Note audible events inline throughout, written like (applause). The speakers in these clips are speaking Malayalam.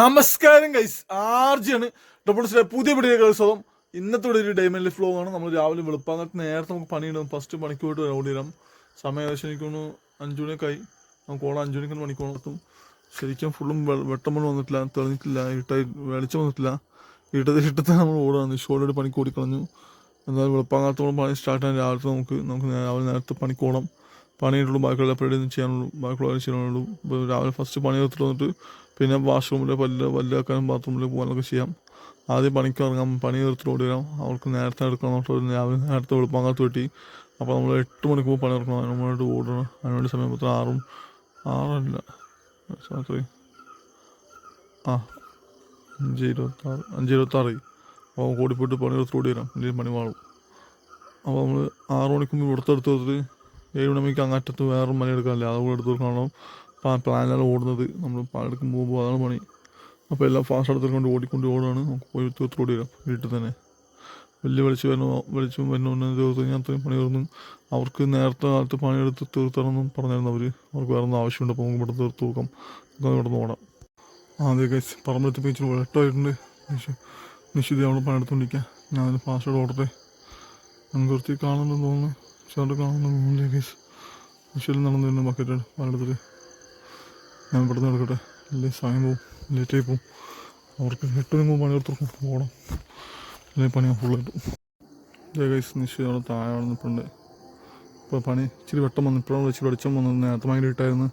നമസ്കാരം ഗൈസ് ആർജിയാണ്. ഡബിൾ സ്റ്റാർ പുതിയ വീഡിയോ സ്വതം ഇന്നത്തെ ഒരു ഡൈമൻഡ് ഫ്ലോ ആണ്. നമ്മൾ രാവിലെ വെളുപ്പാങ്ങത്ത് നേരത്തെ നമുക്ക് പണിയിടും ഫസ്റ്റ് പണിക്ക് പോയിട്ട് ഓടിയിടാം സമയം ഏകദേശം എനിക്കൊന്ന് അഞ്ചു ആയി. നമുക്ക് ഓടാം അഞ്ചുമണിക്ക് മണിക്കൂർ എത്തും ശരിക്കും ഫുള്ളും വെട്ടം വെട്ടമണ് വന്നിട്ടില്ല. തെളിഞ്ഞിട്ടില്ല. ഇട്ടായി വെളിച്ചം വന്നിട്ടില്ല. ഇട്ടത് ഇട്ടത്തെ നമ്മൾ ഓടാണ് ഷോർട്ട് പണിക്ക് ഓടിക്കളഞ്ഞു എന്നാലും വെളുപ്പാങ്ങാത്ത പണി സ്റ്റാർട്ട് ചെയ്യാൻ രാവിലത്തെ നമുക്ക് നമുക്ക് രാവിലെ നേരത്തെ പണിക്ക് ഓടാം പണിയിട്ടുള്ളൂ ബാക്കിയുള്ള പരിപാടി ഒന്നും ചെയ്യാനുള്ളൂ. ബാക്കിയുള്ള ചെയ്യാനുള്ളൂ. രാവിലെ ഫസ്റ്റ് പണി എടുത്തിട്ട് വന്നിട്ട് പിന്നെ വാഷ്റൂമിൽ പല്ല് പല്ലാക്കാനും ബാത്റൂമിൽ പോകാനൊക്കെ ചെയ്യാം. ആദ്യം പണിക്ക് ഇറങ്ങാം പണി തീർത്തിട്ട് ഓടി വരാം. അവർക്ക് നേരത്തെ എടുക്കണം രാവിലെ നേരത്തെ വെളുപ്പാങ്ങാത്ത് വെട്ടി അപ്പോൾ നമ്മൾ എട്ട് മണിക്കൂർ പണി ഇറക്കണം. അതിന് മുന്നോട്ട് ഓടണം. അതിനുവേണ്ടി സമയം പത്ര ആറും ആറല്ല. സോറി ആ അഞ്ച് ഇരുപത്താറ് അഞ്ച് ഇരുപത്താറ്. അപ്പോൾ കൂടി പോയിട്ട് പണി എടുത്ത് ഓടി വരാം. ഇല്ലെങ്കിൽ പണി വാളും അപ്പോൾ നമ്മൾ ആറ് മണിക്ക് ഇവിടുത്തെ എടുത്ത് കൊടുത്തിട്ട് ഏഴ് മണിക്ക് അങ്ങറ്റത്ത് വേറെ പണി എടുക്കാനില്ല. അതുകൂടെ എടുത്ത് കൊടുക്കണം. പ്ലാനിലാണ് ഓടുന്നത്. നമ്മൾ പാലെടുക്കും പോകുമ്പോൾ അതാണ് പണി. അപ്പോൾ എല്ലാം ഫാസ്റ്റ് എടുത്തുകൊണ്ട് ഓടിക്കൊണ്ട് ഓടാണ് നമുക്ക് പോയി ഒത്തിരി ഓടി വരാം വീട്ടിൽ തന്നെ. വലിയ വെളിച്ചം വരുന്ന വെളിച്ചം വരണമെന്ന് തീർത്ത് കഴിഞ്ഞാൽ അത്രയും പണി തീർന്നു. അവർക്ക് നേരത്തെ കാലത്ത് പണിയെടുത്ത് തീർത്തണമെന്നും പറഞ്ഞിരുന്നു അവർ അവർക്ക് വേറെ ഒന്നും ആവശ്യമുണ്ട്. അപ്പോൾ നമുക്ക് ഇവിടെ തീർത്ത് നോക്കാം. നമുക്ക് ഇവിടെ ഓടാം. ആദ്യം കൈസ് കഴിച്ച് പറമ്പെടുത്ത് ഇച്ചിരി വെട്ടമായിട്ടുണ്ട് നിഷു നിശ്ചിത അവിടെ പണിയെടുത്തോണ്ടിരിക്കുക ഞാൻ അതിന് ഫാസ്റ്റ് ഓടട്ടെ. നമുക്ക് കുറച്ച് കാണുന്നുണ്ടെന്ന് തോന്നുന്നു. ചേട്ടൻ കാണുന്നുണ്ടെന്ന് തോന്നുന്നു കേസ് നിശ്ചയം നടന്നു തന്നെ ബക്കറ്റ് പലയിടത്തിൽ ഞാൻ ഇവിടുന്ന് എടുക്കട്ടെ അല്ലെങ്കിൽ സമയം പോവും. ലേറ്റായി പോവും. അവർക്ക് എട്ട് മണി പണി പണിയെടുത്ത് പോകണം അല്ലെങ്കിൽ പണി ഫുൾ കിട്ടും ജയകൈസ് നിശ്ചയം അവിടെ താഴെ നിൽപ്പുണ്ട് ഇപ്പോൾ പണി ഇച്ചിരി വെട്ടം വന്നു. ഇപ്പോഴാണ് ഇച്ചിരി വെളിച്ചം വന്നത്. നേരത്തെ ഭയങ്കര ഇട്ടായിരുന്നു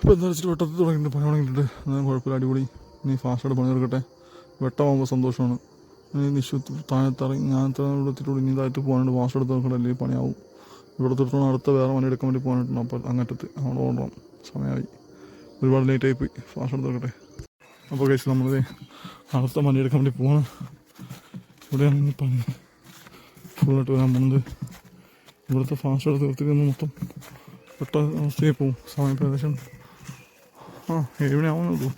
ഇപ്പോൾ എന്താ ഇച്ചിരി വെട്ടത്തിൽ തുടങ്ങിയിട്ടുണ്ട്. പണി തുടങ്ങിയിട്ടുണ്ട്. എന്നാലും കുഴപ്പമില്ല. അടിപൊളി. ഇനി ഫാസ്റ്റായിട്ട് പണി എടുക്കട്ടെ വെട്ടമാകുമ്പോൾ സന്തോഷമാണ്. ഇനി താഴെ താഴത്തിറങ്ങി ഞാൻ ഇത്ര ഇനി ഇതായിട്ട് പോകാനുണ്ട് എടുത്ത് നോക്കണ്ടല്ലേ പണിയാവും. ഇവിടെ തൊട്ടാണ് അടുത്ത വേറെ പണി എടുക്കാൻ വേണ്ടി പോകാനായിട്ടുണ്ട്. അപ്പോൾ അങ്ങറ്റത്ത് അവിടെ ഓടണം. സമയമായി. ഒരുപാട് ലേറ്റായി പോയി. ഫാസ്റ്റ് എടുത്ത് അപ്പോൾ കഴിച്ച് നമ്മൾ അടുത്ത പണി എടുക്കാൻ വേണ്ടി പോകണം ഇവിടെയാണ് പണി. ഫുള്ളായിട്ട് വരാൻ പോകുന്നത്. ഇവിടുത്തെ ഫാസ്റ്റ് എടുത്ത് നിർത്തിക്കുന്ന മൊത്തം പെട്ട അവസ്ഥയിൽ പോകും സമയം ഏകദേശം ആ ഏഴ് ആവുന്നുള്ളൂ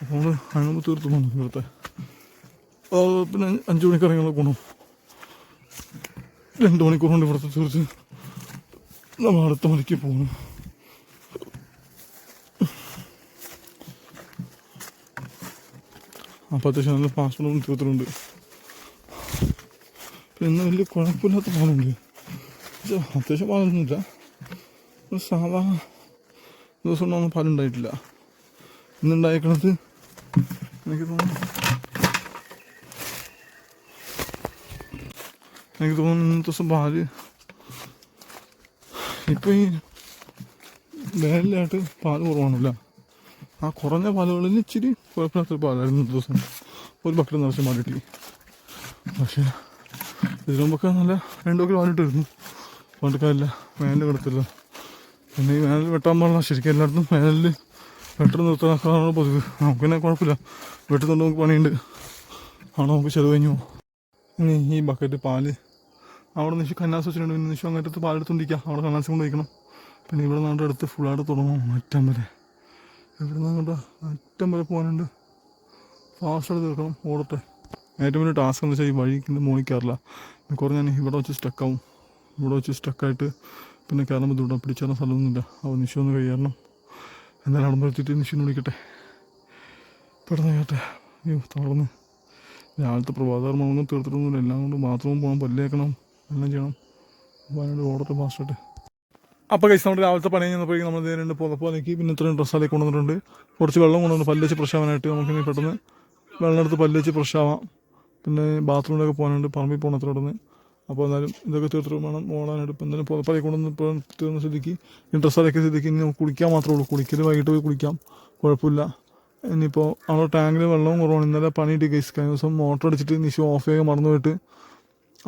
അപ്പോൾ നമ്മൾ അതിന് തീർത്തു പോകുന്നു ഇവിടുത്തെ. പിന്നെ അഞ്ച് മണിക്ക് ഇറങ്ങി പോകണം രണ്ട് മണിക്കൂർ കൊണ്ട് ഇവിടുത്തെ തീർത്ത് നമ്മൾ അടുത്ത മണിക്ക് പോകണം അപ്പോൾ അത്യാവശ്യം നല്ല പാസ്പോർട്ടും തീർത്തിട്ടുണ്ട്. പിന്നെ വലിയ കുഴപ്പമില്ലാത്ത പാലുണ്ട് അത്യാവശ്യം പാലൊന്നുമില്ല സാധാ ദിവസം ഒന്നും പാലുണ്ടായിട്ടില്ല ഇന്നുണ്ടായേക്കണത് എനിക്ക് തോന്നുന്നു എനിക്ക് തോന്നുന്നു ഇന്നത്തെ ദിവസം പാൽ ഇപ്പം ഈ വേനലായിട്ട് പാൽ കുറവാണല്ല. ആ കുറഞ്ഞ പാലുകളിൽ ഇച്ചിരി കുഴപ്പമില്ലാത്തൊരു പാലായിരുന്നു ഇന്നത്തെ ദിവസം. ഒരു ബക്കറ്റ് നിറച്ച് പാൽ കിട്ടി പക്ഷേ ഇതിനു മുമ്പൊക്കെ നല്ല രണ്ടു കിലോ പാലിട്ടായിരുന്നു പണ്ടക്കാരില്ല വേനൽ കിടത്തില്ല. പിന്നെ ഈ വേനൽ വെട്ടാൻ പാടില്ല. ശരിക്കും എല്ലായിടത്തും വേനലിൽ വെട്ടം നിർത്താനാണ് പതിവ്. നമുക്ക് പിന്നെ കുഴപ്പമില്ല. വെട്ടുന്നുണ്ട് നമുക്ക് പണിയുണ്ട്. ആണോ നമുക്ക് ചെലവ് കഴിഞ്ഞു പോകും. ഈ ബക്കറ്റ് പാൽ. അവിടെ നിശു കന്നാസ് വെച്ചിട്ടുണ്ട് പിന്നെ നിശു പാലെടുത്ത് പാലെടുത്തോണ്ടിരിക്കുക അവിടെ കന്നാസ് കൊണ്ട് വയ്ക്കണം. പിന്നെ ഇവിടെ നിന്നാണ്ട് അടുത്ത് ഫുള്ളായിട്ട് തുടങ്ങും. അറ്റം വരെ. ഇവിടെ നിന്ന് അങ്ങോട്ട് അറ്റം വരെ പോകാനുണ്ട്. ഫാസ്റ്റായിട്ട് തീർക്കണം. ഓടട്ടെ. ഏറ്റവും വലിയ ടാസ്ക് എന്ന് വെച്ചാൽ ഈ വഴിക്ക് മോണിക്കാറില്ല കയറില്ല കുറഞ്ഞ ഞാൻ ഇവിടെ വെച്ച് സ്റ്റക്കാവും ഇവിടെ വെച്ച് സ്റ്റക്കായിട്ട് പിന്നെ കയറാൻ ബുദ്ധിമുട്ടാണ് പിടിച്ചേരാൻ സ്ഥലമൊന്നുമില്ല. അപ്പോൾ നിശു ഒന്ന് കയറണം. എന്നാലും അവിടെ നിർത്തിയിട്ട് നിഷു വിളിക്കട്ടെ. പെട്ടെന്ന് കേട്ടെ. അയ്യോ തളർന്ന്. രാവിലത്തെ പ്രഭാതകർമ്മമൊന്നും തീർത്തിട്ടൊന്നുമില്ല. എല്ലാം കൊണ്ട് ബാത്റൂമിൽ പോകണം പല്ലേക്കണം. എല്ലാം ചെയ്യണം. അപ്പോൾ അതിനോട് ഓർഡർ ഫാസ്റ്റായിട്ട് അപ്പോൾ കഴിച്ച് നമ്മുടെ രാവിലത്തെ പണി കഴിഞ്ഞപ്പോഴേക്കും നമ്മൾ രണ്ട് പുതപ്പാലേക്ക് പിന്നെ ഇത്രയും ഡ്രസ്സാലേക്ക് കൊണ്ടുവന്നിട്ടുണ്ട്. കുറച്ച് വെള്ളം കൊണ്ടുവന്ന് പല്ല് വെച്ച് നമുക്ക് ഇനി പെട്ടെന്ന് വെള്ളം എടുത്ത് പല്ല് പ്രശ്നമാവാം പിന്നെ ബാത്റൂമിലൊക്കെ പോകാനുണ്ട്. പറമ്പിൽ പോകണം അത്ര ഇവിടുന്ന് അപ്പോൾ എന്നാലും ഇതൊക്കെ തീർത്തിട്ട് വേണം ഓടാനായിട്ട്. ഇപ്പം എന്തായാലും പുതപ്പാലേക്ക് കൊണ്ടുവന്ന് ഇപ്പോൾ തീർന്ന സ്ഥിതിക്ക്. ഇൻട്രസ്റ്റ് ഡ്രസ്സാലേക്ക് സ്ഥിതിക്ക് ഇനി നമുക്ക് കുളിക്കാൻ മാത്രമേ ഉള്ളൂ. കുളിക്കൽ വൈകിട്ട് പോയി കുളിക്കാം. കുഴപ്പമില്ല. ഇനിയിപ്പോൾ അവിടെ ടാങ്കിൽ വെള്ളവും കുറവാണ്. ഇന്നലെ പണിയിട്ട് കേസ് കഴിഞ്ഞ ദിവസം മോട്ടർ അടിച്ചിട്ട് നിഷു ഓഫ് ചെയ്യാൻ മറന്നു പോയിട്ട്.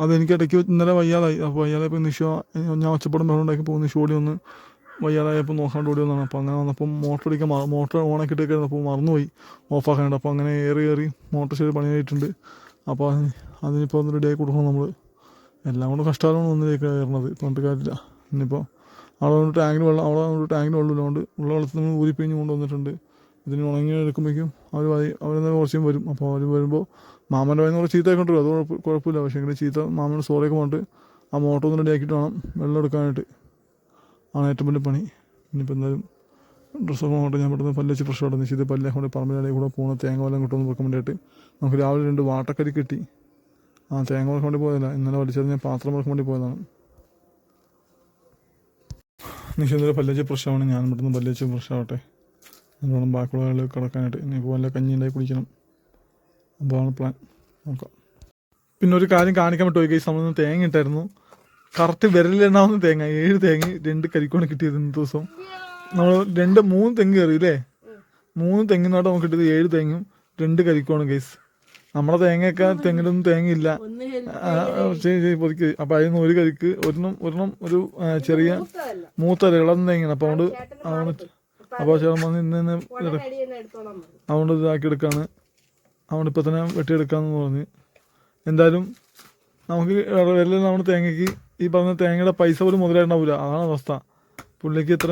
അതെനിക്ക് ഇടയ്ക്ക് ഇന്നലെ വയ്യാതായി. അപ്പോൾ വയ്യാതായപ്പോൾ നിഷു ഞാൻ ഒച്ചപ്പാടും വെള്ളം ഉണ്ടാക്കി പോകുന്ന നിഷു ഓടി ഒന്ന് വയ്യാതായപ്പോൾ നോക്കാണ്ട് ഓടി വന്നതാണ്. അപ്പോൾ അങ്ങനെ വന്നപ്പോൾ മോട്ടർ അടിക്കാൻ മോട്ടർ ഓണാക്കിയിട്ട് കഴിഞ്ഞപ്പോൾ മറന്നുപോയി. ഓഫാക്കാനുണ്ട് അപ്പോൾ അങ്ങനെ ഏറി ഏറി മോട്ടർ ശരി പണിയായിട്ടുണ്ട്. അപ്പോൾ അതിന് അതിനിപ്പോൾ ഒന്ന് റെഡിയാക്കി കൊടുക്കണം നമ്മൾ എല്ലാം കൊണ്ട് കഷ്ടകാലമാണ് ഒന്നിലേക്ക് കയറുന്നത് പണ്ട് കാര്യമില്ല. ഇനിയിപ്പോൾ അവിടെ ടാങ്കിന് വെള്ളം അവിടെ ടാങ്കിന് വെള്ളം ഇല്ലാണ്ട് ഉള്ള വെള്ളത്തിൽ നമ്മൾ ഊരിപ്പിഞ്ഞ് കൊണ്ടുവന്നിട്ടുണ്ട്. ഇതിന് ഉണങ്ങി എടുക്കുമ്പോഴേക്കും അവർ അവർ കുറച്ചും വരും. അപ്പോൾ അവർ വരുമ്പോൾ മാമന്റെ വായിന്ന് കുറച്ച് ചീത്തയൊക്കെ കൊണ്ടുവരും അത് കുഴപ്പ- കുഴപ്പമില്ല. പക്ഷേ എങ്കിലും ചീത്ത മാമന്റെ സോറിയൊക്കെ പറഞ്ഞിട്ട് ആ മോട്ടർ ഒന്ന് റെഡിയാക്കിയിട്ട് വേണം വെള്ളം എടുക്കാനായിട്ട്. ആണ് ഏറ്റവും വലിയ പണി. ഇനിയിപ്പോൾ എന്തായാലും ഡ്രസ്സൊക്കെ പോകട്ടെ. ഞാൻ പെട്ടെന്ന് പല്ലച്ച് ഫ്രഷ് അവിടെ നിശ്ചിത് പല്ലേ കൊണ്ട് പറമ്പിനിടയിൽ കൂടെ പോകുന്ന തേങ്ങ വല്ലതും കിട്ടുമെന്ന് വെക്കാൻ വേണ്ടിയിട്ട് നമുക്ക് രാവിലെ രണ്ട് വാട്ടക്കരി കിട്ടി. ആ തേങ്ങ വറക്കാൻ വേണ്ടി പോയതല്ല. ഇന്നലെ വലിച്ചെറിഞ്ഞ പാത്രം വറക്കാൻ വേണ്ടി പോയതാണ്. നിശ്ചിത പല്ലച്ച് ഫ്രഷ് ആവണം. ഞാൻ പെട്ടെന്ന് പല്ലച്ച് ഫ്രഷ് ആവട്ടെ. അതുകൊണ്ട് ബാക്കിയുള്ള ആളുകൾ കിടക്കാനായിട്ട് ഇനിയിപ്പോൾ വല്ല കഞ്ഞി ഉണ്ടായി കുടിക്കണം. അതാണ് പ്ലാൻ നോക്കാം. പിന്നെ ഒരു കാര്യം കാണിക്കാൻ പറ്റുമോ? ഈ നമ്മൾ തേങ്ങ ഇട്ടായിരുന്നു. കറക്റ്റ് വിരലിലെണ്ണാവുന്ന തേങ്ങ. ഏഴ് തേങ്ങ രണ്ട് കരിക്കോണ് കിട്ടിയത് ഇന്ന് ദിവസം. നമ്മൾ രണ്ട് മൂന്ന് തെങ്ങ് കയറി അല്ലേ മൂന്ന് തെങ്ങിനോട്ട് നമുക്ക് കിട്ടിയത് ഏഴ് തേങ്ങും രണ്ട് കരിക്കോണ് കേസ് നമ്മുടെ തേങ്ങയൊക്കെ തെങ്ങിലൊന്നും തേങ്ങയില്ല. ശരി ശരി പൊതിക്ക്. അപ്പം അതിൽ നിന്ന് ഒരു കരിക്ക് ഒരെണ്ണം ഒരെണ്ണം ഒരു ചെറിയ മൂത്തല ഇളം തേങ്ങയാണ്. അപ്പം അതുകൊണ്ട് അതുകൊണ്ട് അപ്പോൾ വന്ന് ഇന്ന് തന്നെ. അതുകൊണ്ട് ഇതാക്കി എടുക്കാണ് അതുകൊണ്ട് ഇപ്പം തന്നെ വെട്ടിയെടുക്കാമെന്ന് പറഞ്ഞ്. എന്തായാലും നമുക്ക് എല്ലാം നമ്മുടെ തേങ്ങയ്ക്ക് ഈ പറഞ്ഞ തേങ്ങയുടെ പൈസ പോലും മുതലായിട്ടുണ്ടാവില്ല അതാണ് അവസ്ഥ. പുള്ളിക്ക് എത്ര?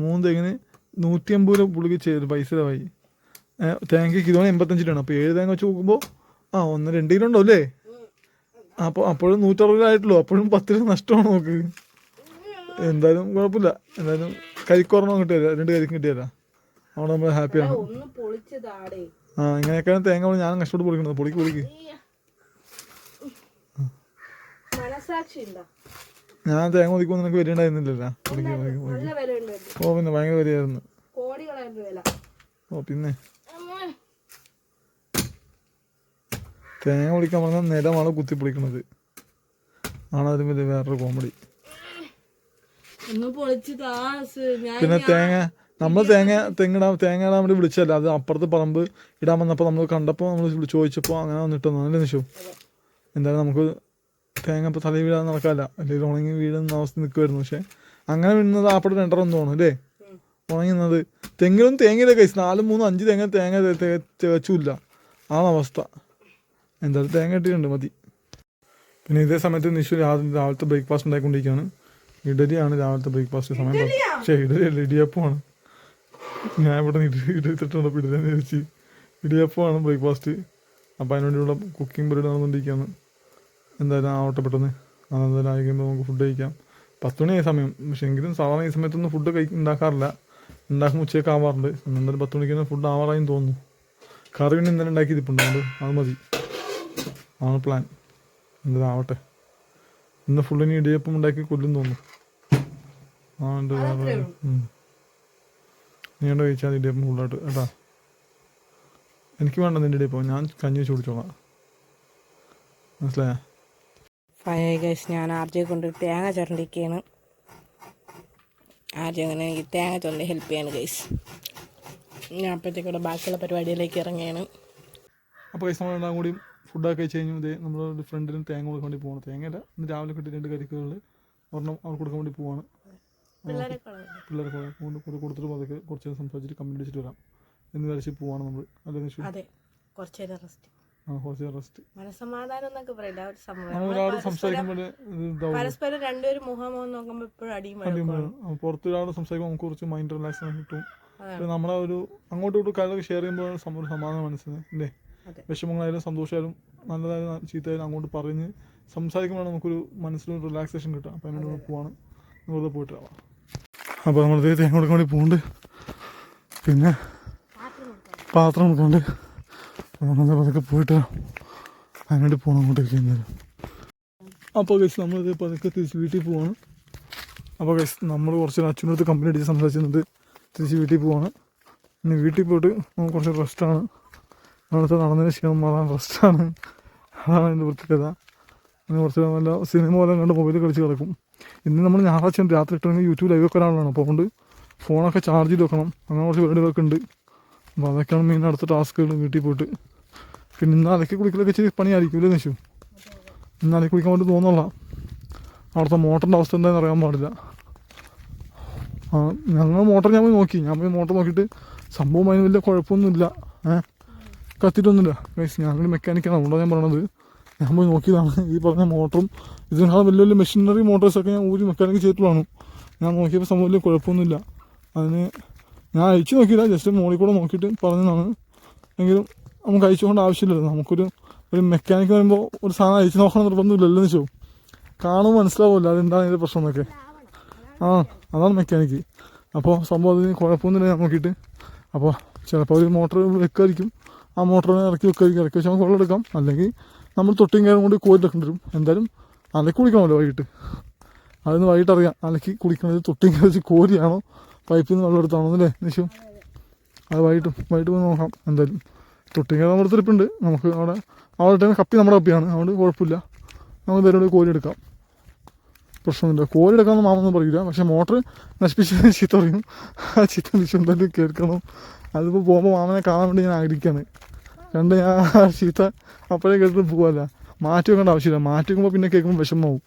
മൂന്ന് തേങ്ങിന് നൂറ്റി അമ്പത് രൂപ പുള്ളിക്ക് ചെയ്തു പൈസ ചിലവായി തേങ്ങയ്ക്ക് കിലോന് എൺപത്തഞ്ച് രൂപയാണ് അപ്പോൾ ഏഴ് തേങ്ങ വെച്ച് നോക്കുമ്പോൾ ആ ഒന്ന് രണ്ട് കിലോ ഉണ്ടോ അല്ലേ? അപ്പോൾ അപ്പോഴും നൂറ്ററുപത് രൂപ ആയിട്ടുള്ളൂ. അപ്പോഴും പത്ത് രൂപ നഷ്ടമാണ് നോക്ക് എന്തായാലും കുഴപ്പമില്ല. എന്തായാലും കരിക്കോറണം കിട്ടിയല്ല രണ്ട് കരിക്കും കിട്ടിയല്ല അവിടെ നമ്മൾ ഹാപ്പിയാണ് ആ ഇങ്ങനെയൊക്കെയാണ് തേങ്ങ ഞാൻ കഷ്ടപ്പെട്ട് പൊളിക്കുന്നത് പൊളിക്ക് പൊളിക്ക്. ഞാൻ തേങ്ങ ഒതുക്കുമ്പോൾ നിനക്ക് വരുന്നുണ്ടായിരുന്നില്ലല്ലോ പൊളിക്ക് പൊളിക്ക് പൊളിക്ക്. ഓ പിന്നെ ഭയങ്കര വരികയായിരുന്നു ഓ പിന്നെ. തേങ്ങ പൊളിക്കാൻ പറഞ്ഞാൽ നിലമാണ് കുത്തി പൊളിക്കണത്. ആണ് അതിലും വലിയ വേറൊരു കോമഡി ഒന്ന് പൊളിച്ച് താ സ്. ഞാൻ പിന്നെ തേങ്ങ നമ്മൾ തേങ്ങ തെങ്ങിടാൻ തേങ്ങ ഇടാൻ വേണ്ടി വിളിച്ചല്ല അത് അപ്പുറത്ത് പറമ്പ് ഇടാൻ വന്നപ്പോൾ നമ്മൾ കണ്ടപ്പോൾ നമ്മൾ ചോദിച്ചപ്പോൾ അങ്ങനെ വന്നിട്ട് നല്ല നിശു എന്തായാലും നമുക്ക് തേങ്ങ ഇപ്പോൾ തലയിൽ വീഴാൻ നടക്കാല്ല. അല്ലെങ്കിൽ ഉണങ്ങി വീഴുന്ന അവസ്ഥ നിൽക്കുമായിരുന്നു പക്ഷേ അങ്ങനെ വീഴുന്നത് രണ്ടര ഒന്നും തോന്നുന്നു അല്ലേ. ഉണങ്ങുന്നത് തെങ്ങിലും തേങ്ങയിലെ കഴിച്ചു നാലും മൂന്നും അഞ്ച് തേങ്ങ തേങ്ങ തികച്ചില്ല ആണ് അവസ്ഥ. എന്തായാലും തേങ്ങ ഇട്ടിട്ടുണ്ട് മതി. പിന്നെ ഇതേ സമയത്ത് നിഷു രാവിലെ രാവിലത്തെ ബ്രേക്ക്ഫാസ്റ്റ് ഉണ്ടായിക്കൊണ്ടിരിക്കുകയാണ്. ഇഡലിയാണ് രാവിലത്തെ ബ്രേക്ക്ഫാസ്റ്റ് സമയം. പക്ഷേ ഇഡലി അല്ല ഇടിയപ്പമാണ്. ഞാൻ ഇവിടെ നിന്ന് ഇഡലി ഇടിച്ചിട്ടുണ്ട് അപ്പോൾ ഇഡലി വിചാരിച്ച് ഇടിയപ്പമാണ് ബ്രേക്ക്ഫാസ്റ്റ്. അപ്പോൾ അതിനുവേണ്ടിയുള്ള കുക്കിംഗ് പരിപാടി നടന്നുകൊണ്ടിരിക്കുകയാണ്. എന്തായാലും ആവട്ടെ പെട്ടെന്ന്. അതെന്തായാലും ആയിക്കുമ്പോൾ നമുക്ക് ഫുഡ് കഴിക്കാം. പത്ത് മണിയായ സമയം. പക്ഷേ എങ്കിലും സാധാരണ ഈ സമയത്തൊന്നും ഫുഡ് കഴി ഉണ്ടാക്കാറില്ല. ഉണ്ടാക്കുമ്പോൾ ഉച്ചയൊക്കെ ആവാറുണ്ട്. എന്തായാലും പത്ത് മണിക്ക് തന്നെ ഫുഡ് ആവാറായും തോന്നുന്നു. കറി പിന്നെ ഇന്നലെ ഉണ്ടാക്കി ഇരിപ്പുണ്ട് അതുകൊണ്ട് അത് മതി. ആണ് പ്ലാൻ എന്തായാലും ആവട്ടെ. ഇന്ന് ഫുള്ളിന് ഇടിയപ്പം ഉണ്ടാക്കി കൊല്ലും തോന്നുന്നു. ആ ഉണ്ട് വേറെ ഉം. നീ കണ്ട് കഴിച്ചാൽ നിന്റെ ഇടിയപ്പം ഫുള്ളായിട്ട് കേട്ടാ? എനിക്ക് വേണ്ട നിന്റെ ഇടിയപ്പം ഞാൻ കഞ്ഞി വെച്ച് കുടിച്ചോളാം. മനസ്സിലായാ? ഫൈ ഗൈസ് ഞാൻ ആർജെ കൊണ്ട് തേങ്ങ ചുരണ്ടിരിക്കുകയാണ് ആർജെ അങ്ങനെ എനിക്ക് തേങ്ങ ചുരണ്ടി ഹെൽപ്പ് ചെയ്യാണ് ഗൈസ് ഞാൻ അപ്പോഴത്തേക്കൂടെ ബാക്കിയുള്ള പരിപാടിയിലേക്ക് ഇറങ്ങിയാണ് അപ്പോൾ ഗൈസ് നമ്മൾ രണ്ടാം കൂടി ഫുഡൊക്കെ കഴിച്ച് കഴിഞ്ഞു ഇതേ നമ്മൾ ഫ്രണ്ടിന് തേങ്ങ കൊടുക്കാൻ വേണ്ടി പോകണം തേങ്ങയല്ല ഇന്ന് രാവിലെ കിട്ടി രണ്ട് കരിക്കുകളിൽ ഒരെണ്ണം അവർ കൊടുക്കാൻ വേണ്ടി പോവാണ്. പിള്ളേരെ കൊണ്ട് കൂടെ കൊടുത്തിട്ട് അതൊക്കെ കുറച്ച് നേരം സംസാരിച്ചിട്ട് കമ്പനി അടിച്ചിട്ട് വരാം. എന്ന് വിചാരിച്ച് പോവാണ് നമ്മൾ അല്ലേ നിഷു? അതെ. കുറച്ച് നേരം റെസ്റ്റ് ആ കുറച്ച് നേരം റെസ്റ്റ് മനസ്സമാധാനം എന്നൊക്കെ പറയില്ല ഒരു സംഭവം. നമ്മൾ സംസാരിക്കുമ്പോൾ പരസ്പരം രണ്ടുപേരും നോക്കുമ്പോൾ അടിയും. പുറത്ത് സംസാരിക്കുമ്പോൾ നമുക്ക് കുറച്ച് മൈൻഡ് റിലാക്സ് കിട്ടും. നമ്മളെ ഒരു അങ്ങോട്ടും ഇങ്ങോട്ടും കാര്യങ്ങളൊക്കെ ഷെയർ ചെയ്യുമ്പോൾ ഒരു സമാധാനം മനസ്സിന് അല്ലേ. വിഷമങ്ങളായാലും സന്തോഷമായാലും നല്ലതായാലും ചീത്തയായാലും അങ്ങോട്ട് പറഞ്ഞ് സംസാരിക്കുമ്പോഴാണ് നമുക്കൊരു മനസ്സിലൊരു റിലാക്സേഷൻ കിട്ടുക അപ്പം അതിനോട് പോവാണ്. വെറുതെ പോയിട്ട് അപ്പോൾ നമ്മൾ ഇതേ തേങ്ങ കൊടുക്കാൻ വേണ്ടി പോകുന്നുണ്ട് പിന്നെ പാത്രം എടുക്കാണ്ട്. നമ്മളത് പതുക്കെ പോയിട്ട് അതിനുവേണ്ടി പോകണം അങ്ങോട്ടേക്ക് ഇരിക്കുന്നത് അപ്പോൾ നമ്മൾ നമ്മളിത് പതുക്കെ തിരിച്ച് വീട്ടിൽ പോവാണ്. അപ്പോൾ കഴിച്ച് നമ്മൾ കുറച്ച് അച്ഛനടുത്ത് കമ്പനി അടിച്ച് സംസാരിച്ചിരുന്നത് തിരിച്ച് വീട്ടിൽ പോവാണ്. ഇനി വീട്ടിൽ പോയിട്ട് നമുക്ക് കുറച്ച് റെസ്റ്റാണ് അവിടുത്തെ നടന്നതിന് ക്ഷീണം മാറാൻ റെസ്റ്റാണ് അതാണ് അതിന്റെ പ്രത്യേകത ഇനി കുറച്ച് നല്ല സിനിമ പോലെ കണ്ട് മൊബൈലിൽ കളിച്ച് കിടക്കും ഇന്ന് നമ്മൾ ഞായറാഴ്ച രാത്രി മണിക്ക് യൂട്യൂബ് ലൈവ് ഒരാളാണ് അപ്പോൾ അതുകൊണ്ട് ഫോണൊക്കെ ചാർജ് ചെയ്ത് വെക്കണം. അങ്ങനെ കുറച്ച് പരിപാടികളൊക്കെ ഉണ്ട്. അപ്പോൾ അതൊക്കെയാണ് മെയിൻ അടുത്ത ടാസ്കുകൾ വീട്ടിൽ പോയിട്ട്. പിന്നെ ഇന്ന് അലക്കി കുളിക്കലൊക്കെ ചെയ്ത് പണിയായിരിക്കും ഇല്ലേ നിശു ഇന്ന് അലക്കി കുളിക്കാൻ വേണ്ടി തോന്നുന്നില്ല അവിടുത്തെ മോട്ടറിന്റെ അവസ്ഥ എന്താണെന്ന് അറിയാൻ പാടില്ല. ആ ഞങ്ങൾ മോട്ടർ ഞാൻ പോയി നോക്കി. ഞാൻ പോയി മോട്ടർ നോക്കിയിട്ട് സംഭവം അതിന് വലിയ കുഴപ്പമൊന്നുമില്ല. ഏഹ് കത്തിയിട്ടൊന്നുമില്ല. ഗൈസ് ഞാനൊരു മെക്കാനിക്കാണ് അതുകൊണ്ടാണ് ഞാൻ പറയണത്. ഞാൻ പോയി നോക്കിയതാണ്. ഈ പറഞ്ഞ മോട്ടറും ഇതിനേക്കാൾ വലിയ വലിയ മെഷീനറി മോട്ടോഴ്സൊക്കെ ഞാൻ ഊരി മെക്കാനിക്ക് ചെയ്തിട്ടുള്ളതാണ്. ഞാൻ നോക്കിയപ്പോൾ സംഭവം വലിയ കുഴപ്പമൊന്നുമില്ല. അതിന് ഞാൻ അയച്ചു നോക്കിയില്ല ജസ്റ്റ് മോളിൽ കൂടെ നോക്കിയിട്ട് പറഞ്ഞതാണ്. എങ്കിലും നമുക്ക് അയച്ചുകൊണ്ട് ആവശ്യമില്ലല്ലോ. നമുക്കൊരു ഒരു മെക്കാനിക്ക് വരുമ്പോൾ ഒരു സാധനം അയച്ചു നോക്കണം നിർബന്ധമില്ലല്ലോ എന്ന് വെച്ചു കാണുമ്പോൾ മനസ്സിലാവില്ല അതെന്താണ് ഇതിന്റെ പ്രശ്നം എന്നൊക്കെ. ആ അതാണ് മെക്കാനിക്ക് അപ്പോൾ സംഭവം അതിന് കുഴപ്പമൊന്നുമില്ല ഞാൻ നോക്കിയിട്ട്. അപ്പോൾ ചിലപ്പോൾ ഒരു മോട്ടർ വെക്കായിരിക്കും ആ മോട്ടറിനെ ഇറക്കി വെക്കായിരിക്കും ഇറക്കി വെച്ചാൽ നമുക്ക് വെള്ളം എടുക്കാം. അല്ലെങ്കിൽ നമ്മൾ തൊട്ടിയും കയറും കൊണ്ട് കോരി വരും. എന്തായാലും അലക്കി കുളിക്കണമല്ലോ വൈകിട്ട്. അതിന് വൈകിട്ട് അറിയാം അലക്കി കുളിക്കണത് തൊട്ടിയും കയറി കോരിയാണോ? പൈപ്പിൽ നിന്ന് വെള്ളം എടുത്താണോ അല്ലേ നിശു അത് വൈകിട്ട് വൈകിട്ട് പോയി നോക്കാം. എന്തായാലും തൊട്ടിയും കയറാൻ നമ്മുടെ ട്രിപ്പുണ്ട് നമുക്ക് അവിടെ അവിടെ ടൈം കപ്പി നമ്മുടെ കപ്പിയാണ്. അതുകൊണ്ട് കുഴപ്പമില്ല. നമുക്ക് നേരെ കോരി എടുക്കാം പ്രശ്നമില്ല കോരി എടുക്കാമെന്ന് മാമൊന്നും പറയില്ല. പക്ഷേ മോട്ടർ നശിപ്പിച്ച് (laughs) ചീത്ത പറയും. ആ ചീത്ത നിശ്ചയം എന്തായാലും കേൾക്കണം. അതിപ്പോൾ പോകുമ്പോൾ മാമനെ കാണാൻ വേണ്ടി ഞാൻ ആഗ്രഹിക്കുകയാണ്. കണ്ട് ഞാൻ ചീത്ത അപ്പോഴേ കേട്ടിട്ട് പോവല്ല. മാറ്റി വെക്കേണ്ട ആവശ്യമില്ല. മാറ്റി വെക്കുമ്പോൾ പിന്നെ കേൾക്കുമ്പോൾ വിഷമമാവും.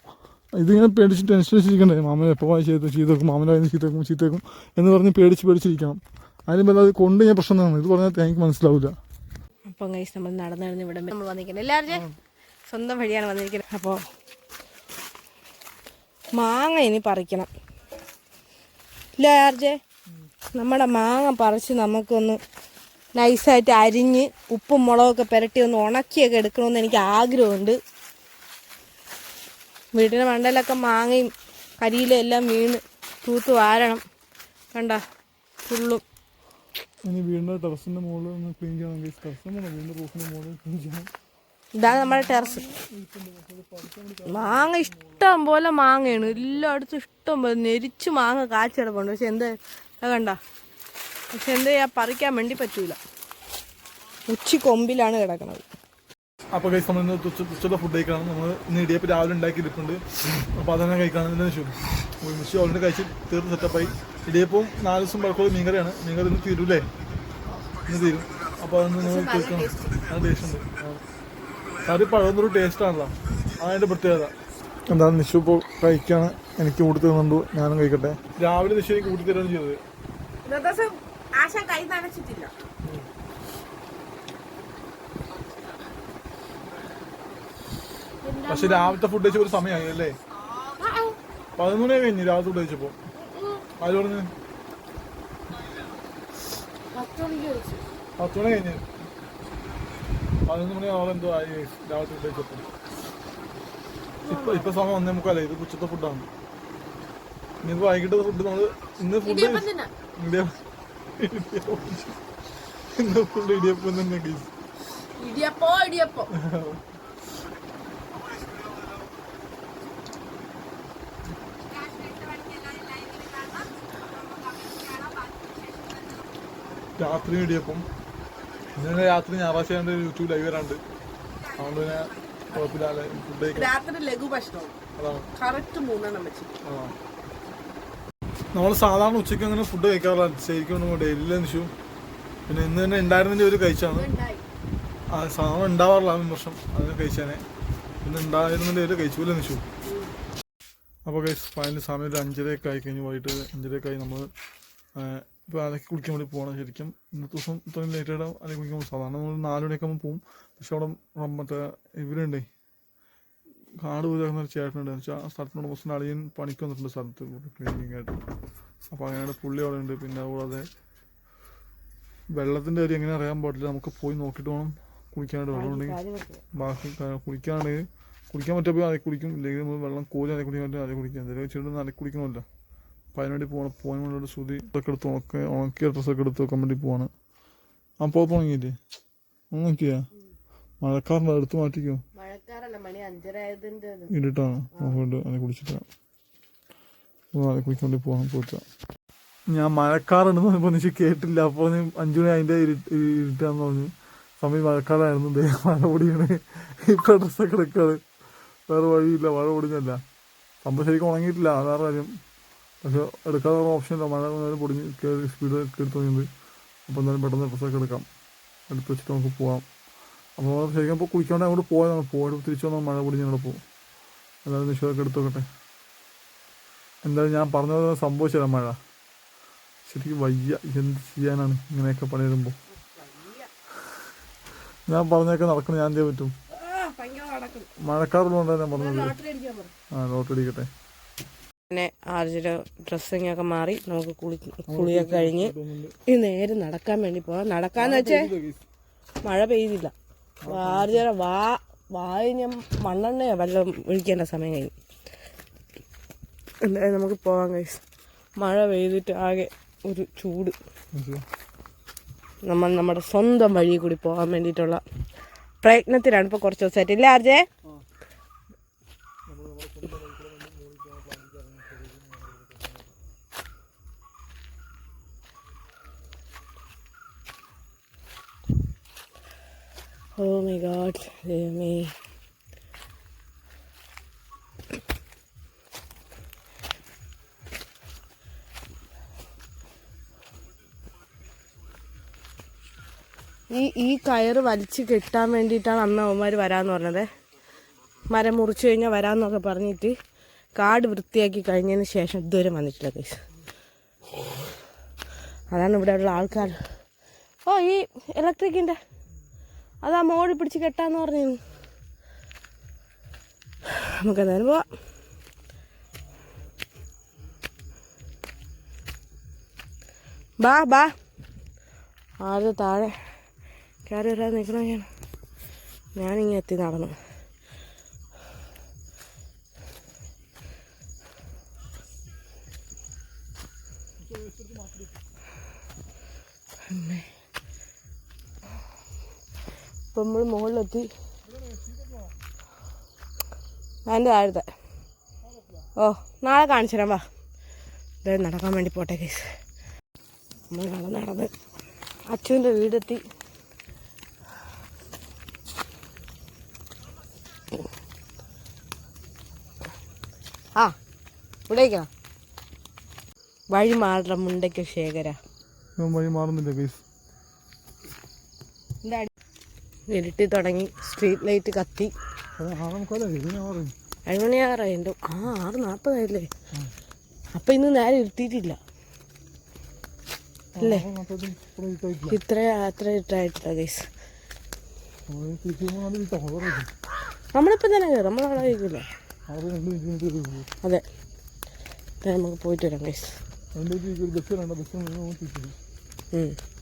ഇതിങ്ങനെ പേടിച്ച് ടെൻഷൻ വെച്ചിരിക്കണ്ടേ? മാമൻ എപ്പോൾ ചെയ്ത് ചീത്ത വെക്കും മാമനെ വായി ചീത്ത വെക്കും ചീത്ത വെക്കും എന്ന് പറഞ്ഞ് പേടിച്ച് പേടിച്ചിരിക്കണം. അതിന് ബന്ധം അത് കൊണ്ട് ഞാൻ പ്രശ്നം തന്നെ ഇത് പറഞ്ഞാൽ എനിക്ക് മനസ്സിലാവില്ല അപ്പം കൈസ് നമ്മൾ നടന്ന് ഇവിടെ നമ്മൾ വന്നിരിക്കുന്നത് എല്ലാവരും സ്വന്തം വഴിയാണ് വന്നിരിക്കുന്നത് അപ്പോൾ മാങ്ങ ഇനി പറിക്കണം. ഇല്ല ആർജെ? നമ്മുടെ മാങ്ങ പറിച്ച് നമുക്കൊന്ന് നൈസായിട്ട് അരിഞ്ഞ് ഉപ്പും മുളകൊക്കെ പുരട്ടി ഒന്ന് ഉണക്കിയൊക്കെ എടുക്കണമെന്ന് എനിക്ക് ആഗ്രഹമുണ്ട്. വീട്ടിന്റെ മണ്ടയിലൊക്കെ മാങ്ങയും കരിയിലും എല്ലാം വീണ് തൂത്ത് വാരണം. കണ്ട ഫുള്ളും ഇനി വീടിന്റെ ടെറസിന്റെ മുകളിൽ ഒന്ന് ക്ലീൻ ചെയ്യണം ടെറസിന്റെ മുകളിൽ വീടിന്റെ റൂഫിന്റെ മുകളിൽ ക്ലീൻ ചെയ്യണം ഇതാണ് നമ്മുടെ ടെറസ്. മാങ്ങ ഇഷ്ടം പോലെ മാങ്ങയാണ്. എല്ലായിടത്തും ഇഷ്ടം പോലെ നെരിച്ച് മാങ്ങ കാച്ചിടപ്പുണ്ട്. പക്ഷെ എന്താ കണ്ട പക്ഷെ എന്ത് ചെയ്യാ? പറിക്കാൻ വേണ്ടി പറ്റൂല. ഉച്ചി കൊമ്പിലാണ് കിടക്കുന്നത് അപ്പോൾ കഴിച്ച് നമ്മൾ ഇന്ന് തുച്ഛ ഫുഡ് കഴിക്കണം. നമ്മൾ ഇന്ന് ഇടിയപ്പം രാവിലെ ഉണ്ടാക്കി ഇരിപ്പുണ്ട്. അപ്പോൾ അതന്നെ കഴിക്കണം. മിഷി ഓൾറെഡി കഴിച്ച് തീർന്ന് സെറ്റപ്പായി. ഇടിയപ്പവും നാല് ദിവസം പഴക്കമുള്ള മീൻകറിയാണ്. മീൻകറി ഇന്ന് തീരൂലേ? ഇന്ന് തീരും. അപ്പോൾ അതൊന്ന് നമ്മൾ തീർക്കണം അത് ടേസ്റ്റ് ഉണ്ട്. കറി പഴകുന്നൊരു ടേസ്റ്റ് ആണല്ലോ. അതിന്റെ പ്രത്യേകത. എന്താണ് നിഷു ഇപ്പോൾ കഴിക്കാണ്. എനിക്ക് കൂട്ടി തരുന്നുണ്ടോ ഞാനും കഴിക്കട്ടെ. രാവിലെ നിഷു എനിക്ക് കൂട്ടി തരുകയാണ് ചെയ്തത്. ആശ കൈ നനച്ചിട്ടില്ല. പക്ഷെ രാവിലത്തെ ഫുഡ് കഴിച്ചപ്പോ ഒരു സമയമായി അല്ലേ? പതിമൂന്നേ കഴിഞ്ഞു രാവിലത്തെ ഫുഡ് കഴിച്ചപ്പോ. ആര് പറഞ്ഞു? പത്ത് മണി കഴിഞ്ഞു. പതിനൊന്ന് മണി ആവാൻ എന്തോ ആയി രാവിലത്തെ ഫുഡ് കഴിച്ചപ്പോ. ഇപ്പൊ ഇപ്പൊ സമയം ഒന്നേ മുക്കാലേ ഇത് ഉച്ചത്തെ ഫുഡാണ് ഇനി വൈകിട്ട് ഫുഡ് നമ്മൾ ഇന്ന് ഫുഡ് ഇന്ന് ഇടിയപ്പം തന്നെ ഇടിയപ്പോ. ഇടിയപ്പോ രാത്രി ഇടിയപ്പം. ഇന്നലെ രാത്രി ഞായറാഴ്ച യൂട്യൂബ് ലൈവ് വരാണ്ട്. അതുകൊണ്ട് പിന്നെ കുഴപ്പമില്ല ഫുഡ് കഴിക്കാം രാത്രി ലഘു ഭക്ഷണം അതാണ്. കറക്റ്റ് മൂന്നെണ്ണം വെച്ച് നമ്മൾ സാധാരണ ഉച്ചയ്ക്ക് അങ്ങനെ ഫുഡ് കഴിക്കാറില്ല. ശരിക്കും ഡെയിലി നിഷു പിന്നെ ഇന്ന് തന്നെ ഉണ്ടായിരുന്നതിന്റെ ഒരു കഴിച്ചാണ്. ആ സാധനം ഉണ്ടാവാറില്ല ആ വിമർശം അതിന് കഴിച്ചാനെ. പിന്നെ ഉണ്ടായിരുന്നതിന്റെ ഒരു കഴിച്ചൂല നിഷു അപ്പോൾ കഴിച്ച് ഫൈനൽ സമയം ഒരു അഞ്ചരയൊക്കെ ആയി കഴിഞ്ഞ് വൈകിട്ട് അഞ്ചരയൊക്കെ നമ്മൾ ഇപ്പോൾ അലക്കി കുളിക്കാൻ വേണ്ടി പോകണം ശരിക്കും. ഇന്നത്തെ ദിവസം ഇത്രയും ലേറ്റായിട്ട് അലക്കി കുളിക്കാൻ സാധാരണ നമ്മൾ നാല് മണിയൊക്കെ പോകും പക്ഷെ അവിടെ മറ്റേ ഇവരുണ്ടേ കാട് പോലെയാക്കുന്ന ഒരു ചേട്ടനുണ്ട് വെച്ചാൽ ആ സ്ഥലത്തിനോട് മുസ്ലിം അളിയൻ പണിക്ക് വന്നിട്ടുണ്ട് സ്ഥലത്ത്. ക്ലീനിങ് ആയിട്ട്. അപ്പോൾ അങ്ങനെയാണ് പുള്ളി അവിടെ ഉണ്ട്. പിന്നെ കൂടാതെ വെള്ളത്തിന്റെ കാര്യം എങ്ങനെ അറിയാൻ പാടില്ല. നമുക്ക് പോയി നോക്കിയിട്ട് വേണം കുളിക്കാനായിട്ട് വെള്ളം ഉണ്ടെങ്കിൽ. ബാക്കി കുളിക്കാണെങ്കിൽ കുളിക്കാൻ പറ്റിയപ്പോൾ അതെ കുളിക്കും. ഇല്ലെങ്കിൽ നമ്മൾ വെള്ളം കോരി അതെ കുടിക്കാൻ പറ്റും അതെ കുളിക്കാം. എന്തെങ്കിലും വെച്ചിട്ട് അതിൽ കുളിക്കണമല്ലോ. അപ്പോൾ അതിനുവേണ്ടി പോകണം പോകാൻ വേണ്ടി ശ്രുതി ഇതൊക്കെ എടുത്ത് ഉണക്കി ഉണക്കിയ ഡ്രസ്സൊക്കെ എടുത്ത് വെക്കാൻ വേണ്ടി പോവാണ്. ആ അപ്പോൾ ഉണങ്ങിയില്ലേ നോക്കിയാ മഴക്കാരന്റെ എടുത്ത് മാറ്റിക്കോ. കുടിക്കാൻ വേണ്ടി പോകാൻ പോയിട്ട്. ഞാൻ മഴക്കാറുണ്ടെന്ന് പറഞ്ഞപ്പോൾ നിശ്ചയ കേട്ടില്ല. അപ്പോൾ അഞ്ചു മണി അതിന്റെ ഇരുട്ടാന്ന് പറഞ്ഞു. സമയം മഴക്കാലായിരുന്നു ദേ മഴ പൊടിയാണ്. ഇപ്പം ഡ്രസ്സൊക്കെ എടുക്കാറ്. വേറെ വഴിയില്ല. മഴ പൊടിഞ്ഞല്ല സംഭവം ശരിക്കും ഉണങ്ങിയിട്ടില്ല. അതാറ് കാര്യം. പക്ഷെ എടുക്കാതെ ഓപ്ഷൻ ഇല്ല. മഴ നേരം പൊടിഞ്ഞ് സ്പീഡ് എടുത്ത് തോന്നിയത് അപ്പോൾ എന്തായാലും പെട്ടെന്ന് ഡ്രസ്സൊക്കെ എടുക്കാം. എടുത്ത് വെച്ചിട്ട് നമുക്ക് പോവാം. അപ്പോൾ ശരിക്കും ഇപ്പോൾ കുളിക്കാണ്ട് അങ്ങോട്ട് പോയതാണ് പോയിട്ട് തിരിച്ചു വന്നാൽ മഴ കൂടി അങ്ങോട്ട് പോകും. എന്തായാലും നിശ്ചയമൊക്കെ എടുത്തോക്കട്ടെ എന്തായാലും ഞാൻ പറഞ്ഞത് സംഭവിച്ചില്ല മഴ. ശരിക്കും വയ്യ. എന്ത് ചെയ്യാനാണ് ഇങ്ങനെയൊക്കെ പണി വരുമ്പോൾ ഞാൻ പറഞ്ഞൊക്കെ നടക്കണം ഞാൻ എന്ത് ചെയ്യാൻ പറ്റും? മഴക്കാറുള്ളതുകൊണ്ടാണ് ഞാൻ പറഞ്ഞത്. ആ ലോട്ടറി അടിക്കട്ടെ പിന്നെ ആർജിയുടെ ഡ്രസ്സിങ് ഒക്കെ മാറി നമുക്ക് കുളി കുളിയൊക്കെ കഴിഞ്ഞ് ഈ നേരെ നടക്കാൻ വേണ്ടി പോവാം. നടക്കാന്ന് വെച്ചേ മഴ പെയ്തില്ല. ആർജിയുടെ വാ വായി ഞാൻ മണ്ണെണ്ണയോ വെള്ളം ഒഴിക്കേണ്ട സമയം കഴിഞ്ഞു. എന്തായാലും നമുക്ക് പോകാം കഴിച്ചു മഴ പെയ്തിട്ട് ആകെ ഒരു ചൂട്. നമ്മൾ നമ്മുടെ സ്വന്തം വഴി കൂടി പോകാൻ വേണ്ടിയിട്ടുള്ള പ്രയത്നത്തിലാണ് ഇപ്പോൾ കുറച്ച് ദിവസമായിട്ട് ഇല്ല ആർജേ? ഓ മൈ ഗോഡ് ദൈവമേ ഈ ഈ കയറ് വലിച്ചു കെട്ടാൻ വേണ്ടിയിട്ടാണ് അന്ന് അവന്മാർ വരാമെന്ന് പറഞ്ഞത്. മരം മുറിച്ച് കഴിഞ്ഞാൽ വരാമെന്നൊക്കെ പറഞ്ഞിട്ട് കാട് വൃത്തിയാക്കി കഴിഞ്ഞതിന് ശേഷം ഇതുവരെ വന്നിട്ടില്ല കേസ് അതാണ് ഇവിടെയുള്ള ആൾക്കാർ ഓ ഈ ഇലക്ട്രിക്കിന്റെ അതാ മോളിൽ പിടിച്ച് കെട്ടാന്ന് പറഞ്ഞു നമുക്ക് എന്തായാലും പോവാം. ബാ ബാ. ആദ്യ താഴെ? കയറി വരാൻ നിൽക്കണ ഞാൻ ഞാനിങ്ങനെ എത്തി നടന്നു. അമ്മേ. ഇപ്പം നമ്മൾ മുകളിലെത്തി. അതിന്റെ താഴത്തെ. ഓ നാളെ കാണിച്ചു തരാം വാ. ഇതേ നടക്കാൻ വേണ്ടി പോട്ടെ കേസ് നമ്മൾ നാളെ നടന്ന് അച്ഛന്റെ വീടെത്തി. ആ ഇവിടേക്കാ. വഴി മാറണം മുണ്ടയ്ക്ക് ശേഖര. വഴി മാറുന്നില്ല ഗൈസ് ഇരുട്ടി തുടങ്ങി. സ്ട്രീറ്റ് ലൈറ്റ് കത്തി. എന്റെ ആ ആറ്. നാൽപ്പതായില്ലേ അപ്പം ഇന്ന് നേരെ ഇരുത്തിയിട്ടില്ല. അല്ലേ? ഇത്ര അത്ര ഇട്ടായിട്ടില്ല ഗൈസ് നമ്മളിപ്പം തന്നെ കയറും നമ്മളവിടെ കഴിക്കില്ല അതെ. നമുക്ക് പോയിട്ട് വരാം ഗൈസ് ബസ് ബസ്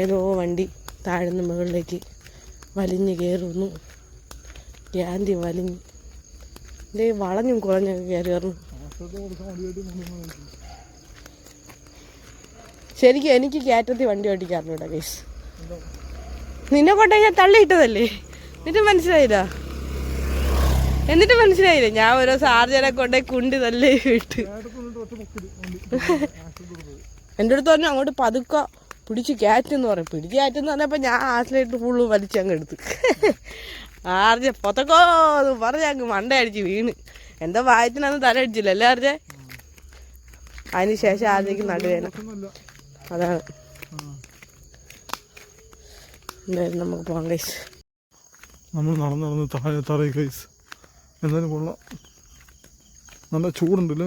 ഏതോ വണ്ടി താഴ്ന്ന മുകളിലേക്ക് വലിഞ്ഞ് കയറുന്നു. ഗ്യാന്തി വലിഞ്ഞ്. ഇതേ വളഞ്ഞും കുളഞ്ഞൊക്കെ കയറി വരുന്നു ശരിക്കും എനിക്ക് കയറ്റത്തി വണ്ടി ഓടിക്കാറില്ല കേസ് നിന്നെ കൊണ്ടേ ഞാൻ തള്ളിയിട്ടതല്ലേ? എന്നിട്ട് മനസ്സിലായില്ല? എന്നിട്ട് മനസ്സിലായില്ല? ഞാൻ ഓരോ സാർജനെ കൊണ്ടേ കുണ്ടി തല്ലേ വിട്ട് എന്റെ അടുത്ത് പറഞ്ഞു അങ്ങോട്ട് പതുക്കെ പിടിച്ച് കയറ്റെന്ന് പറയും. പിടിച്ച് കയറ്റെന്ന് പറഞ്ഞപ്പോൾ ഞാൻ ആസിലായിട്ട് ഫുള്ള് വലിച്ചങ്ങ് എടുത്ത്. ആർജെ പൊത്തക്കോ എന്ന് പറഞ്ഞ് അങ്ങ് മണ്ട അടിച്ച് വീണ്. എന്താ വായത്തിനൊന്നും തല അടിച്ചില്ല അല്ലേ ആർജെ? അതിന് ശേഷം ആദ്യക്ക് നടുവേന അതാണ്. എന്തായാലും നമുക്ക് പോകാം കൈസ് നമ്മൾ നടന്ന് നടന്ന് താഴെ തറയി കൈസ് എന്തായാലും കൊള്ളാം. നല്ല ചൂടുണ്ടല്ലേ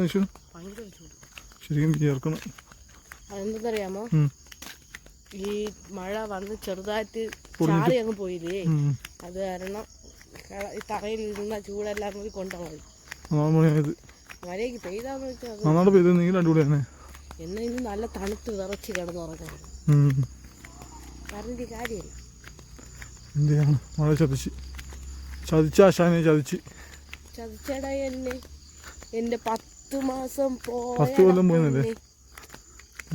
ശരിക്കും ചേർക്കണം അതെന്തെന്നറിയാമോ ഉം. ഈ മഴ വന്ന് ചെറുതായിട്ട് ചാറി അങ്ങ് പോയില്ലേ. അത് കാരണം ഈ തറയിൽ ഇരുന്ന ചൂടെല്ലാം കൂടി കൊണ്ടുപോയി. മഴയ്ക്ക് പെയ്താന്ന് വെച്ചാൽ എന്നെ ഇന്ന് നല്ല തണുത്ത് വിറച്ച് കിടന്നുറങ്ങാൻ. പറഞ്ഞിട്ട് കാര്യമില്ല. എന്ത് ചെയ്യാണ് മഴ ചതിച്ച്. ചതിച്ച ആശാനെ ചതിച്ച്. ചതിച്ചടാ എന്നെ. എന്റെ പത്ത് മാസം പത്ത് കൊല്ലം പോയെന്നല്ലേ? പോയ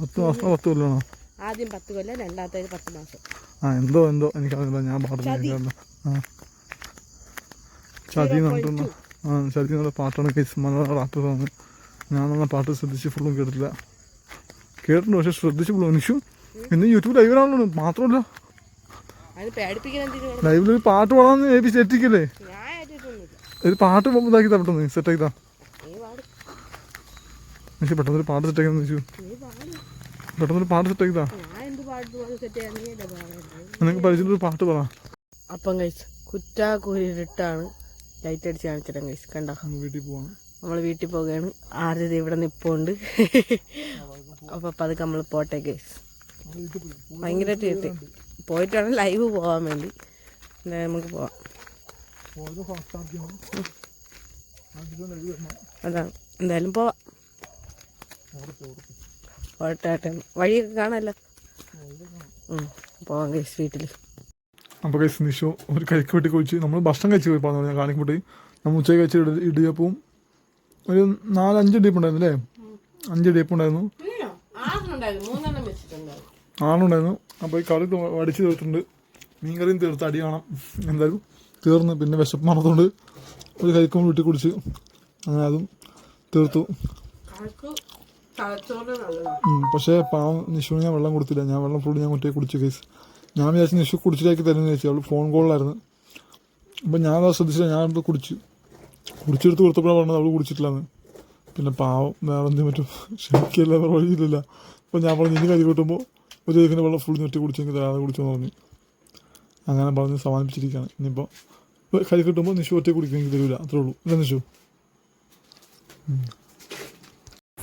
പത്ത് മാസം പത്ത് കൊല്ലമാണോ? ആദ്യം പത്ത് കൊല്ലം രണ്ടാമത്തേത് പത്ത് മാസം. ആ എന്തോ എന്തോ. എനിക്കറിയില്ല ഞാൻ പാടുന്നില്ല ചതി. നടത്തുന്ന ആ ചതി എന്നുള്ള പാട്ടാണ് കേസ് മലയാള റാപ്പ് സോങ് ഞാനെന്ന പാട്ട് ശ്രദ്ധിച്ച് ഫുള്ളും കേട്ടില്ല കേട്ടിട്ടുണ്ട് പക്ഷെ ശ്രദ്ധിച്ച് ഫുള്ളും നിഷു ഇന്ന് യൂട്യൂബ് ലൈവിലാണല്ലോ മാത്രമല്ല ലൈവിലൊരു ലൈവിൽ ഒരു പാട്ട് പാടാന്ന് ഏപി സെറ്റിക്കല്ലേ ഞാൻ ഒരു പാട്ട് ഇതാക്കി തട്ടുന്നു സെറ്റ് താ നിഷു പെട്ടെന്ന് ഒരു പാട്ട് സെറ്റ് ആക്കി നിഷു നീ പാട് പെട്ടെന്ന് ഒരു പാട്ട് സെറ്റ് ആക്കിതാ പരിചയത്തിൽ പാട്ട് പറ. അപ്പം കഴിച്ച് കുറ്റാക്കുരിട്ടാണ് ലൈറ്റ് അടിച്ച് കാണിച്ചിട്ട് കഴിച്ച് കണ്ടാ? വീട്ടിൽ പോവാണ്. നമ്മൾ വീട്ടിൽ പോവുകയാണ്. ആദ്യത ഇവിടെ നിപ്പുണ്ട്. അപ്പോൾ അതൊക്കെ നമ്മൾ പോട്ടെ കേസ് ഭയങ്കരമായിട്ട് കിട്ടി. പോയിട്ടാണ് ലൈവ് പോകാൻ വേണ്ടി. എന്തായാലും നമുക്ക് പോവാം. അതാണ്. എന്തായാലും പോവാം. പോട്ടെ വഴിയൊക്കെ കാണാമല്ലോ പോവാം കേസ് വീട്ടിൽ അപ്പോൾ കഴിച്ച് നിഷോ ഒരു കരിക്ക് വെട്ടി കുഴിച്ച് നമ്മൾ ഭക്ഷണം കഴിച്ച് പോയി പറഞ്ഞു ഞാൻ കാണിക്കുമ്പോഴേ നമ്മൾ ഉച്ചയ്ക്ക് കഴിച്ച് ഇടിയപ്പവും ഒരു നാലഞ്ച് ഇടിയപ്പുണ്ടായിരുന്നു ഉണ്ടായിരുന്നു. അല്ലേ അഞ്ച് ഡീപ്പ് ഉണ്ടായിരുന്നു. ആണുണ്ടായിരുന്നു അപ്പോൾ ഈ കറി അടിച്ച് തീർത്തിട്ടുണ്ട് തീർത്തിട്ടുണ്ട്. മീൻകറിയും തീർത്ത് അടി കാണാം. എന്തായാലും തീർന്ന് പിന്നെ വിശപ്പ് മറന്നുകൊണ്ട് ഒരു കൈക്കും വീട്ടിൽ കുടിച്ച് അങ്ങനെ അതും തീർത്തു. പക്ഷേ പാവം നിഷുവിന് ഞാൻ വെള്ളം കൊടുത്തില്ല. ഞാൻ വെള്ളം ഫുള്ള് ഞാൻ കുട്ടിയെ കുടിച്ചു കേസ് ഞാൻ വിചാരിച്ചു നിഷു കുടിച്ചിട്ടാക്കി തരുമെന്ന് ചോദിച്ചു അവൾ ഫോൺ കോളിലായിരുന്നു അപ്പം ഞാൻ അത് ശ്രദ്ധിച്ചില്ല. ഞാൻ അത് കുടിച്ചു. കുടിച്ചെടുത്ത് കൊടുത്തപ്പോഴാണ് പറഞ്ഞത് അവൾ കുടിച്ചിട്ടില്ലെന്ന്. പിന്നെ പാവം വേറെ എന്തും പറ്റും? (laughs) വേറെ വഴിയില്ല. അപ്പം ഞാൻ പറഞ്ഞു ഇനി കരി കൂട്ടുമ്പോൾ ഒരു ഇതിന് വെള്ളം ഫുള്ള് ഞെട്ടി കുടിച്ചെങ്കിൽ തരാതെ കുടിച്ചെന്ന് പറഞ്ഞു. അങ്ങനെ പറഞ്ഞ് സമാനിപ്പിച്ചിരിക്കുകയാണ് ഇനിയിപ്പോൾ കരി കിട്ടുമ്പോൾ നിഷു ഒറ്റ കുടിക്കുമെങ്കിൽ തരില്ല അത്രേ ഉള്ളൂ. അല്ലേ നിഷു?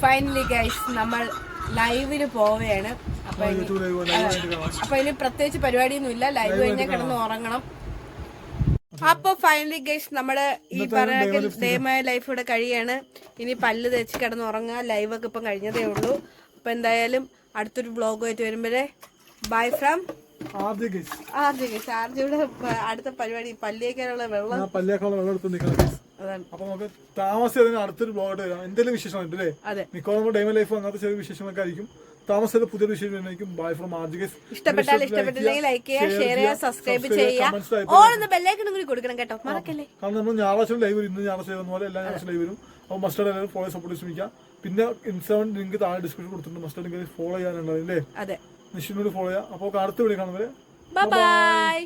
ഫൈനലി ഗൈസ് നമ്മൾ ലൈവിന് പോവുകയാണ്. അപ്പൊ ഇനി- അപ്പൊ ഇനി പ്രത്യേകിച്ച് പരിപാടിയൊന്നും ഇല്ല. ലൈവ് കഴിഞ്ഞാൽ കിടന്ന് ഉറങ്ങണം. അപ്പൊ ഫൈനലി ഗൈസ് നമ്മുടെ ഈ പറഞ്ഞ ഡേമായ ലൈഫ് ഇവിടെ കഴിയാണ്. ഇനി പല്ല് തേച്ച് കിടന്ന് ഉറങ്ങുക ലൈവ് ഒക്കെ ഇപ്പം കഴിഞ്ഞതേ ഉള്ളൂ. അപ്പൊ എന്തായാലും അടുത്തൊരു വ്ളോഗുമായിട്ട് വരുമ്പോഴേ bye from Aadya RG guys RG ഇവിടെ പ- അടുത്ത പരിപാടി പല്ലിയേക്കാനുള്ള വെള്ളം. വെള്ളം എടുത്ത് നിൽക്കണം അപ്പൊ നമുക്ക് താമസിച്ചതിന് അടുത്തൊരു ബ്ലോഗ് വരാം എന്തെങ്കിലും വിശേഷമായിട്ട് അല്ലേ മിക്കവാറും ഡൈമ ലൈഫ് അങ്ങനത്തെ ചെറിയ വിശേഷങ്ങളൊക്കെ ആയിരിക്കും. താമസിച്ചത് പുതിയ വിശേഷം ബൈ ഫ്രം ആർജികസ് ഇഷ്ടപ്പെട്ടാൽ ഇഷ്ടപ്പെട്ടില്ലെങ്കിൽ ലൈക്ക് ചെയ്യുക ഷെയർ ചെയ്യുക സബ്സ്ക്രൈബ് ചെയ്യുക ഓൾ ഒന്ന് ബെല്ലൈക്കണും കൂടി കൊടുക്കണം കേട്ടോ. മറക്കല്ലേ? കാരണം നമ്മൾ ഞായറാഴ്ച ലൈവ് വരും. ഇന്ന് ഞായറാഴ്ച പോലെ എല്ലാ ഞായറാഴ്ച ലൈവ് വരും. അപ്പോൾ മസ്റ്റർ എല്ലാവരും ഫോളോ സപ്പോർട്ട് ശ്രമിക്കുക. പിന്നെ ഇൻസ്റ്റാഗ്രാം ലിങ്ക് താഴെ ഡിസ്ക്രിപ്ഷൻ കൊടുത്തിട്ടുണ്ട്. മസ്റ്റർ ലിങ്ക് ഫോളോ അതെ. നിഷിനോട് ഫോളോ ചെയ്യാം അപ്പോൾ അടുത്ത വീഡിയോ കാണുന്നവരെ ബൈ